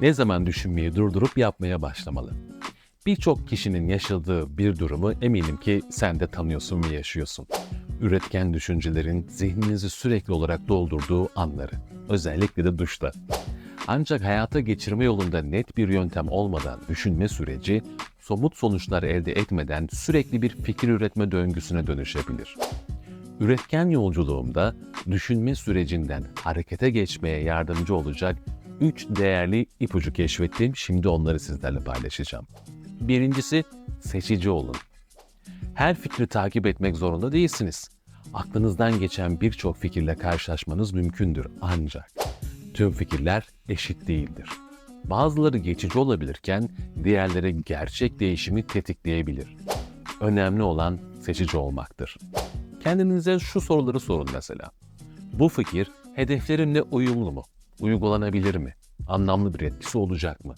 Ne zaman düşünmeyi durdurup yapmaya başlamalı? Birçok kişinin yaşadığı bir durumu eminim ki sen de tanıyorsun ve yaşıyorsun. Üretken düşüncelerin zihninizi sürekli olarak doldurduğu anları. Özellikle de duşta. Ancak hayata geçirme yolunda net bir yöntem olmadan düşünme süreci, somut sonuçlar elde etmeden sürekli bir fikir üretme döngüsüne dönüşebilir. Üretken yolculuğumda düşünme sürecinden harekete geçmeye yardımcı olacak 3 değerli ipucu keşfettim. Şimdi onları sizlerle paylaşacağım. Birincisi seçici olun. Her fikri takip etmek zorunda değilsiniz. Aklınızdan geçen birçok fikirle karşılaşmanız mümkündür ancak tüm fikirler eşit değildir. Bazıları geçici olabilirken diğerleri gerçek değişimi tetikleyebilir. Önemli olan seçici olmaktır. Kendinize şu soruları sorun mesela. Bu fikir hedeflerimle uyumlu mu? Uygulanabilir mi? Anlamlı bir etkisi olacak mı?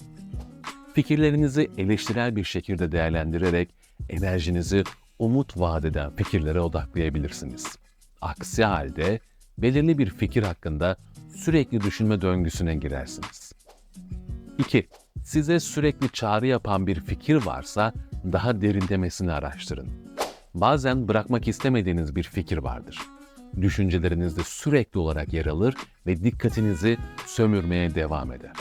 Fikirlerinizi eleştirel bir şekilde değerlendirerek enerjinizi umut vaat eden fikirlere odaklayabilirsiniz. Aksi halde belirli bir fikir hakkında sürekli düşünme döngüsüne girersiniz. 2. Size sürekli çağrı yapan bir fikir varsa daha derinlemesine araştırın. Bazen bırakmak istemediğiniz bir fikir vardır. Düşüncelerinizde sürekli olarak yer alır ve dikkatinizi sömürmeye devam eder.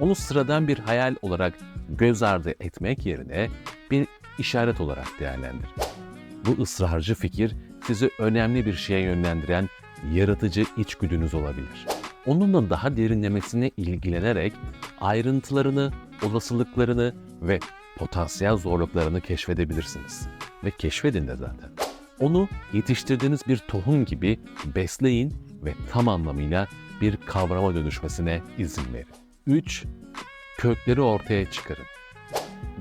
Onu sıradan bir hayal olarak göz ardı etmek yerine bir işaret olarak değerlendirin. Bu ısrarcı fikir sizi önemli bir şeye yönlendiren yaratıcı içgüdünüz olabilir. Onunla daha derinlemesine ilgilenerek ayrıntılarını, olasılıklarını ve potansiyel zorluklarını keşfedebilirsiniz. Ve keşfedin de zaten. Onu yetiştirdiğiniz bir tohum gibi besleyin ve tam anlamıyla bir kavrama dönüşmesine izin verin. 3. Kökleri ortaya çıkarın.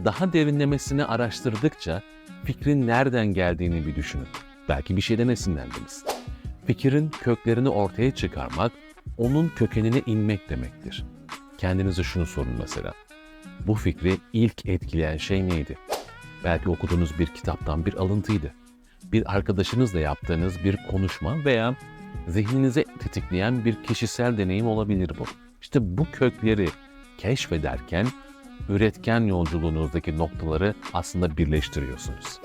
Daha derinlemesine araştırdıkça fikrin nereden geldiğini bir düşünün. Belki bir şeyden esinlendiniz. Fikrin köklerini ortaya çıkarmak, onun kökenine inmek demektir. Kendinize şunu sorun mesela. Bu fikri ilk etkileyen şey neydi? Belki okuduğunuz bir kitaptan bir alıntıydı. Bir arkadaşınızla yaptığınız bir konuşma veya zihninize tetikleyen bir kişisel deneyim olabilir bu. İşte bu kökleri keşfederken üretken yolculuğunuzdaki noktaları aslında birleştiriyorsunuz.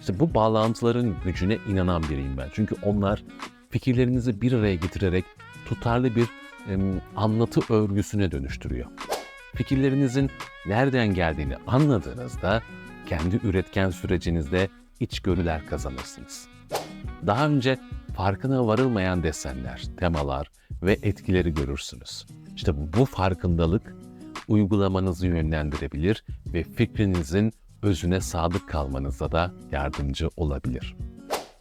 İşte bu bağlantıların gücüne inanan biriyim ben. Çünkü onlar fikirlerinizi bir araya getirerek tutarlı bir em, anlatı örgüsüne dönüştürüyor. Fikirlerinizin nereden geldiğini anladığınızda kendi üretken sürecinizde içgörüler kazanırsınız. Daha önce farkına varılmayan desenler, temalar ve etkileri görürsünüz. İşte bu farkındalık uygulamanızı yönlendirebilir ve fikrinizin özüne sadık kalmanıza da yardımcı olabilir.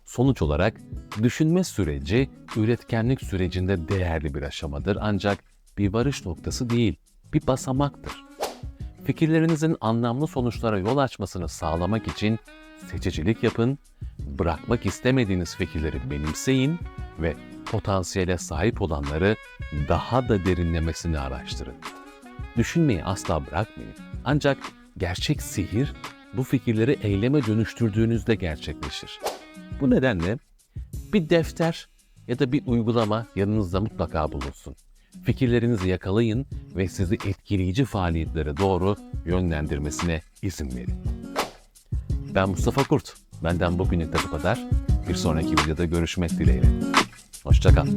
Sonuç olarak düşünme süreci üretkenlik sürecinde değerli bir aşamadır ancak bir varış noktası değil, bir basamaktır. Fikirlerinizin anlamlı sonuçlara yol açmasını sağlamak için seçicilik yapın, bırakmak istemediğiniz fikirleri benimseyin ve potansiyele sahip olanları daha da derinlemesine araştırın. Düşünmeyi asla bırakmayın. Ancak gerçek sihir bu fikirleri eyleme dönüştürdüğünüzde gerçekleşir. Bu nedenle bir defter ya da bir uygulama yanınızda mutlaka bulunsun. Fikirlerinizi yakalayın ve sizi etkileyici faaliyetlere doğru yönlendirmesine izin verin. Ben Mustafa Kurt. Benden bugünlük de bu kadar. Bir sonraki videoda görüşmek dileğiyle. Hoşçakal.